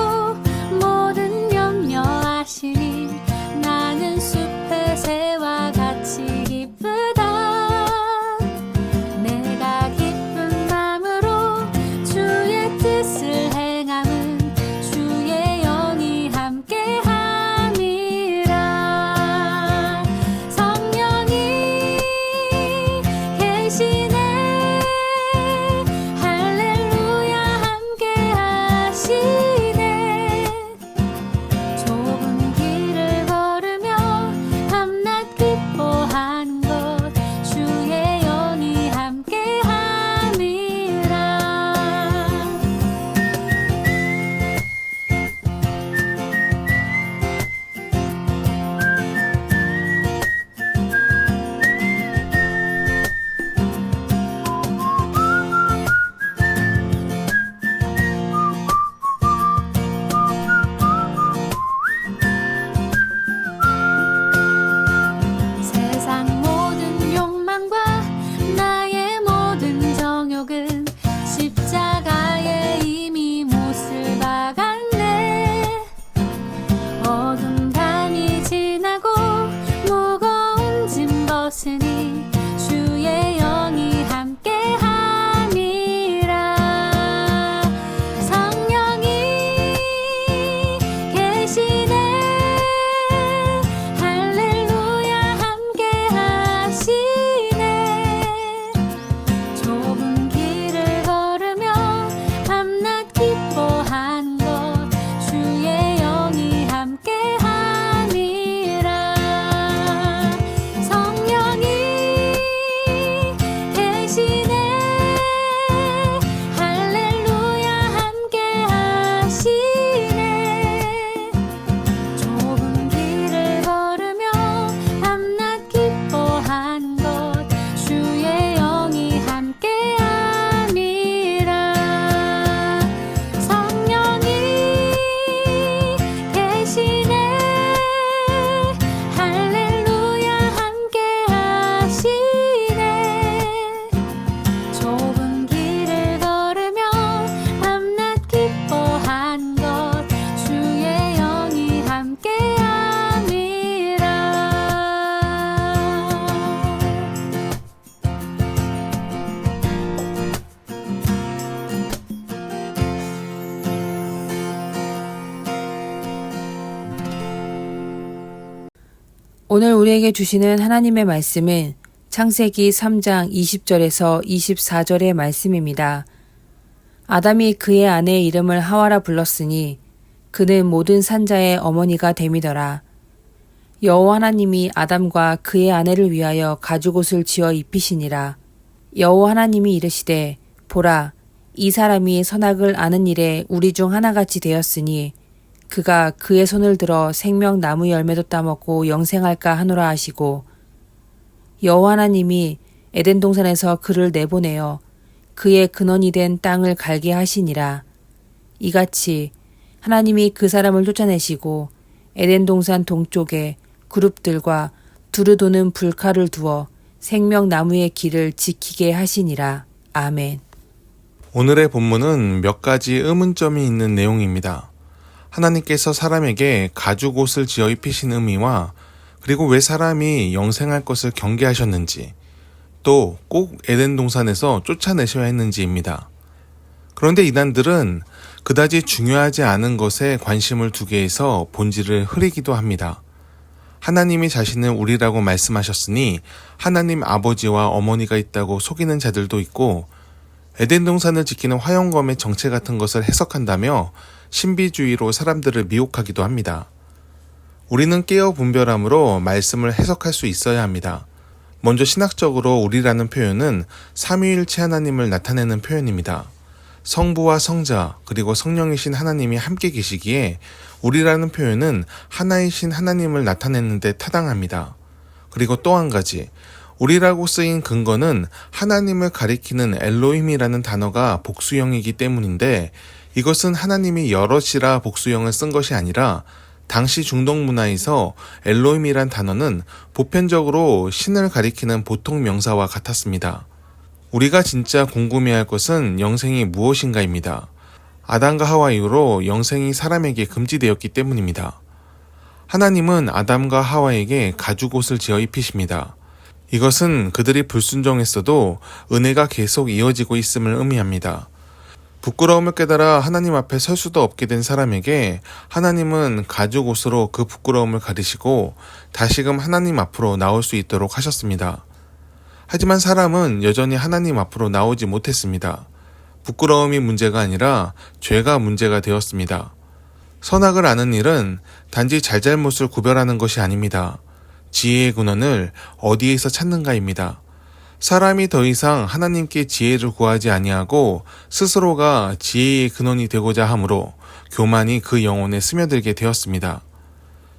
Богу. 오늘 우리에게 주시는 하나님의 말씀은 창세기 3장 20절에서 24절의 말씀입니다. 아담이 그의 아내의 이름을 하와라 불렀으니 그는 모든 산자의 어머니가 됨이더라. 여호와 하나님이 아담과 그의 아내를 위하여 가죽옷을 지어 입히시니라. 여호와 하나님이 이르시되 보라 이 사람이 선악을 아는 일에 우리 중 하나같이 되었으니 그가 그의 손을 들어 생명 나무 열매도 따먹고 영생할까 하노라 하시고 여호와 하나님이 에덴 동산에서 그를 내보내어 그의 근원이 된 땅을 갈게 하시니라 이같이 하나님이 그 사람을 쫓아내시고 에덴 동산 동쪽에 그룹들과 두루 도는 불칼을 두어 생명 나무의 길을 지키게 하시니라 아멘. 오늘의 본문은 몇 가지 의문점이 있는 내용입니다. 하나님께서 사람에게 가죽 옷을 지어 입히신 의미와 그리고 왜 사람이 영생할 것을 경계하셨는지 또 꼭 에덴 동산에서 쫓아내셔야 했는지입니다. 그런데 이단들은 그다지 중요하지 않은 것에 관심을 두게 해서 본질을 흐리기도 합니다. 하나님이 자신은 우리라고 말씀하셨으니 하나님 아버지와 어머니가 있다고 속이는 자들도 있고 에덴 동산을 지키는 화영검의 정체 같은 것을 해석한다며 신비주의로 사람들을 미혹하기도 합니다. 우리는 깨어 분별함으로 말씀을 해석할 수 있어야 합니다. 먼저 신학적으로 우리라는 표현은 삼위일체 하나님을 나타내는 표현입니다. 성부와 성자 그리고 성령이신 하나님이 함께 계시기에 우리라는 표현은 하나이신 하나님을 나타내는데 타당합니다. 그리고 또 한 가지 우리라고 쓰인 근거는 하나님을 가리키는 엘로힘이라는 단어가 복수형이기 때문인데 이것은 하나님이 여럿이라 복수형을 쓴 것이 아니라 당시 중동 문화에서 엘로힘이란 단어는 보편적으로 신을 가리키는 보통 명사와 같았습니다. 우리가 진짜 궁금해할 것은 영생이 무엇인가입니다. 아담과 하와 이후로 영생이 사람에게 금지되었기 때문입니다. 하나님은 아담과 하와에게 가죽옷을 지어 입히십니다. 이것은 그들이 불순종했어도 은혜가 계속 이어지고 있음을 의미합니다. 부끄러움을 깨달아 하나님 앞에 설 수도 없게 된 사람에게 하나님은 가죽 옷으로 그 부끄러움을 가리시고 다시금 하나님 앞으로 나올 수 있도록 하셨습니다. 하지만 사람은 여전히 하나님 앞으로 나오지 못했습니다. 부끄러움이 문제가 아니라 죄가 문제가 되었습니다. 선악을 아는 일은 단지 잘잘못을 구별하는 것이 아닙니다. 지혜의 근원을 어디에서 찾는가입니다. 사람이 더 이상 하나님께 지혜를 구하지 아니하고 스스로가 지혜의 근원이 되고자 하므로 교만이 그 영혼에 스며들게 되었습니다.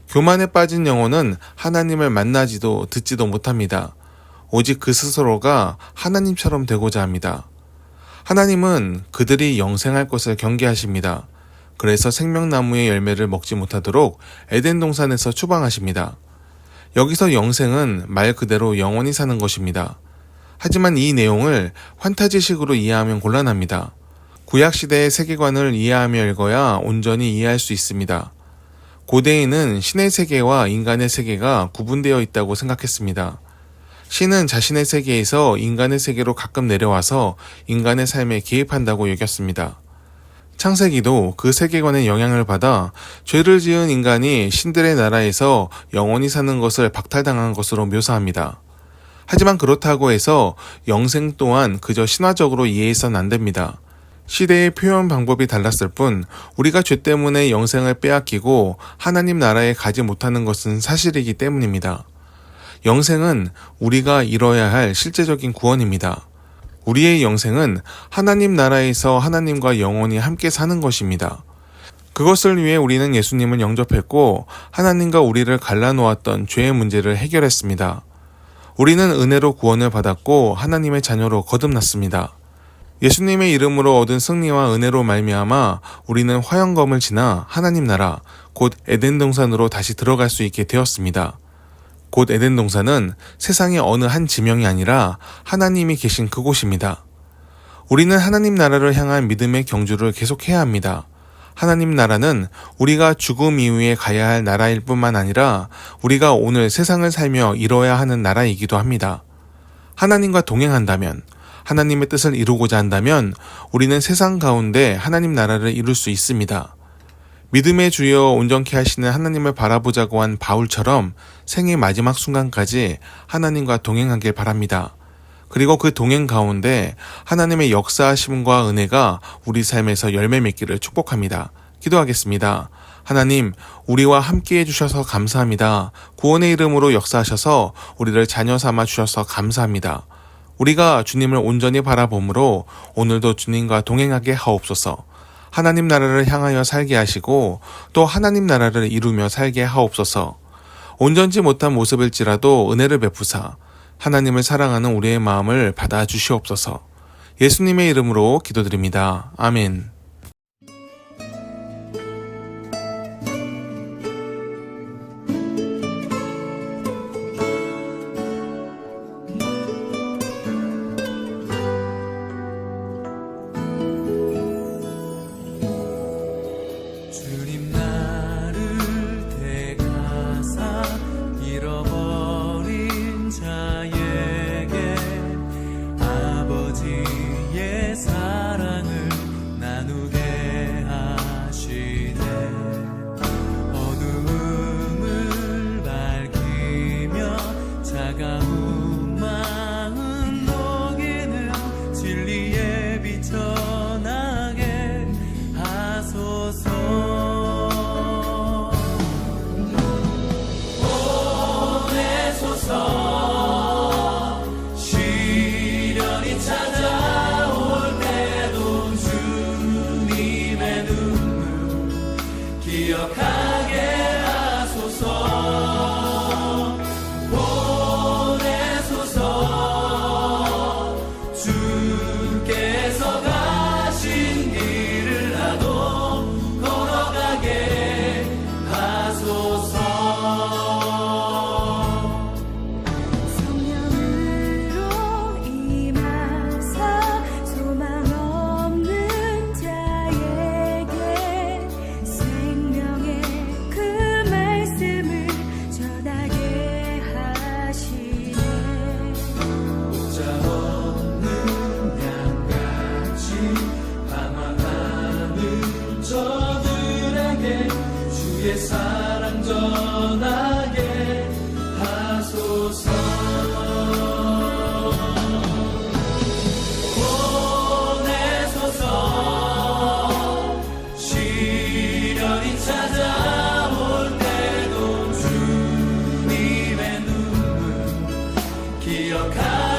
교만에 빠진 영혼은 하나님을 만나지도 듣지도 못합니다. 오직 그 스스로가 하나님처럼 되고자 합니다. 하나님은 그들이 영생할 것을 경계하십니다. 그래서 생명나무의 열매를 먹지 못하도록 에덴 동산에서 추방하십니다. 여기서 영생은 말 그대로 영원히 사는 것입니다. 하지만 이 내용을 환타지식으로 이해하면 곤란합니다. 구약시대의 세계관을 이해하며 읽어야 온전히 이해할 수 있습니다. 고대인은 신의 세계와 인간의 세계가 구분되어 있다고 생각했습니다. 신은 자신의 세계에서 인간의 세계로 가끔 내려와서 인간의 삶에 개입한다고 여겼습니다. 창세기도 그 세계관의 영향을 받아 죄를 지은 인간이 신들의 나라에서 영원히 사는 것을 박탈당한 것으로 묘사합니다. 하지만 그렇다고 해서 영생 또한 그저 신화적으로 이해해서는 안 됩니다. 시대의 표현 방법이 달랐을 뿐 우리가 죄 때문에 영생을 빼앗기고 하나님 나라에 가지 못하는 것은 사실이기 때문입니다. 영생은 우리가 이뤄야 할 실제적인 구원입니다. 우리의 영생은 하나님 나라에서 하나님과 영원히 함께 사는 것입니다. 그것을 위해 우리는 예수님을 영접했고 하나님과 우리를 갈라놓았던 죄의 문제를 해결했습니다. 우리는 은혜로 구원을 받았고 하나님의 자녀로 거듭났습니다. 예수님의 이름으로 얻은 승리와 은혜로 말미암아 우리는 화영검을 지나 하나님 나라 곧 에덴 동산으로 다시 들어갈 수 있게 되었습니다. 곧 에덴 동산은 세상의 어느 한 지명이 아니라 하나님이 계신 그곳입니다. 우리는 하나님 나라를 향한 믿음의 경주를 계속해야 합니다. 하나님 나라는 우리가 죽음 이후에 가야 할 나라일 뿐만 아니라 우리가 오늘 세상을 살며 이뤄야 하는 나라이기도 합니다. 하나님과 동행한다면, 하나님의 뜻을 이루고자 한다면 우리는 세상 가운데 하나님 나라를 이룰 수 있습니다. 믿음의 주여 온전케 하시는 하나님을 바라보자고 한 바울처럼 생의 마지막 순간까지 하나님과 동행하길 바랍니다. 그리고 그 동행 가운데 하나님의 역사하심과 은혜가 우리 삶에서 열매 맺기를 축복합니다. 기도하겠습니다. 하나님, 우리와 함께 해주셔서 감사합니다. 구원의 이름으로 역사하셔서 우리를 자녀 삼아 주셔서 감사합니다. 우리가 주님을 온전히 바라봄으로 오늘도 주님과 동행하게 하옵소서. 하나님 나라를 향하여 살게 하시고 또 하나님 나라를 이루며 살게 하옵소서. 온전치 못한 모습일지라도 은혜를 베푸사 하나님을 사랑하는 우리의 마음을 받아 주시옵소서. 예수님의 이름으로 기도드립니다. 아멘. will come.